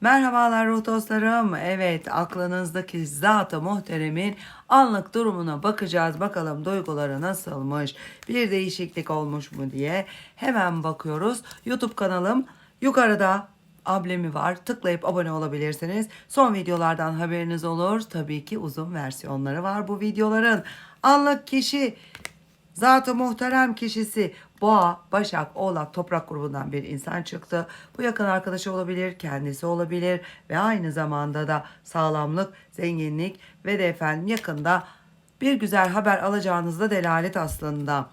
Merhabalar ruh dostlarım. Evet aklınızdaki zat-ı muhteremin anlık durumuna bakacağız. Bakalım duyguları nasılmış, bir değişiklik olmuş mu diye hemen bakıyoruz. YouTube kanalım yukarıda ablemi var. Tıklayıp abone olabilirsiniz. Son videolardan haberiniz olur. Tabii ki uzun versiyonları var bu videoların. Anlık kişi Zat-ı muhterem kişisi Boğa, Başak, Oğlak, Toprak grubundan bir insan çıktı. Bu yakın arkadaşı olabilir, kendisi olabilir ve aynı zamanda da sağlamlık, zenginlik ve de efendim yakında bir güzel haber alacağınızda delalet aslında.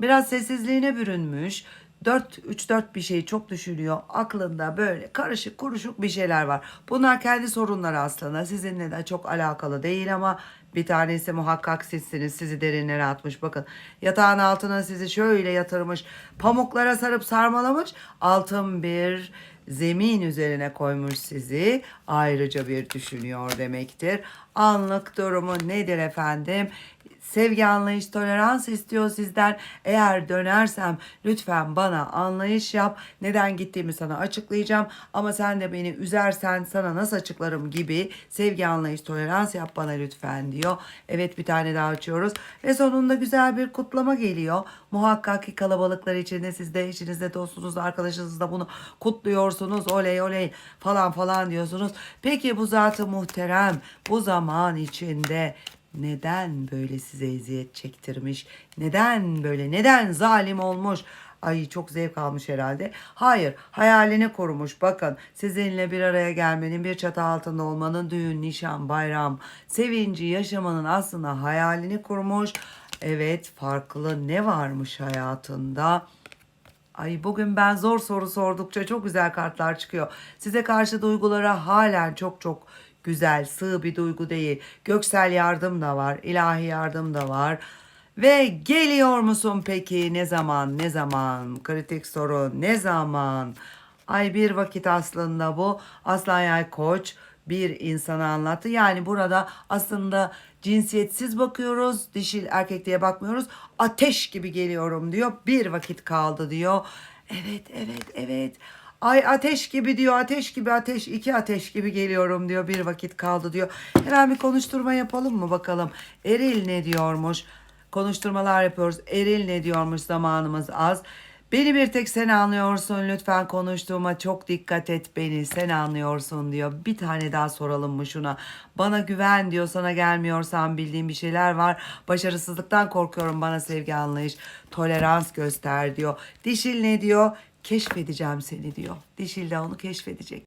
Biraz sessizliğine bürünmüş. 4 3 4 bir şey çok düşünüyor. Aklında böyle karışık kuruşuk bir şeyler var. Bunlar kendi sorunları aslında. Sizinle de çok alakalı değil ama bir tanesi muhakkak sizsiniz. Sizi derinlere atmış. Bakın yatağın altına sizi şöyle yatırmış. Pamuklara sarıp sarmalamış. Altın bir zemin üzerine koymuş sizi. Ayrıca bir düşünüyor demektir. Anlık durumu nedir efendim? Sevgi, anlayış, tolerans istiyor sizden. Eğer dönersem lütfen bana anlayış yap. Neden gittiğimi sana açıklayacağım. Ama sen de beni üzersen sana nasıl açıklarım gibi sevgi, anlayış, tolerans yap bana lütfen diyor. Evet bir tane daha açıyoruz. Ve sonunda güzel bir kutlama geliyor. Muhakkak ki kalabalıklar içinde siz de eşinizde, dostunuzla, arkadaşınızla bunu kutluyorsunuz. Oley oley falan falan diyorsunuz. Peki bu zatı muhterem bu zaman içinde neden böyle size eziyet çektirmiş? Neden böyle? Neden zalim olmuş? Ay çok zevk almış herhalde. Hayır, hayalini korumuş. Bakın sizinle bir araya gelmenin, bir çatı altında olmanın, düğün, nişan, bayram, sevinci yaşamanın aslında hayalini kurmuş. Evet, farklı ne varmış hayatında? Ay bugün ben zor soru sordukça çok güzel kartlar çıkıyor. Size karşı duygulara halen çok çok güzel, sığ bir duygu değil. Göksel yardım da var, ilahi yardım da var. Ve geliyor musun peki? Ne zaman? Ne zaman? Kritik soru. Ne zaman? Ay bir vakit aslında bu. Aslan Yay Koç bir insana anlattı. Yani burada aslında cinsiyetsiz bakıyoruz. Dişil erkek diye bakmıyoruz. Ateş gibi geliyorum diyor. Bir vakit kaldı diyor. Evet, evet, evet. Ay ateş gibi diyor. Ateş gibi ateş. iki ateş gibi geliyorum diyor. Bir vakit kaldı diyor. Hemen bir konuşturma yapalım mı bakalım. Eril ne diyormuş? Konuşturmalar yapıyoruz. Eril ne diyormuş zamanımız az. Beni bir tek sen anlıyorsun. Lütfen konuştuğuma çok dikkat et beni. Sen anlıyorsun diyor. Bir tane daha soralım mı şuna? Bana güven diyor. Sana gelmiyorsan bildiğim bir şeyler var. Başarısızlıktan korkuyorum. Bana sevgi anlayış. Tolerans göster diyor. Dişil ne diyor? Keşfedeceğim seni diyor. Dişil de onu keşfedecek.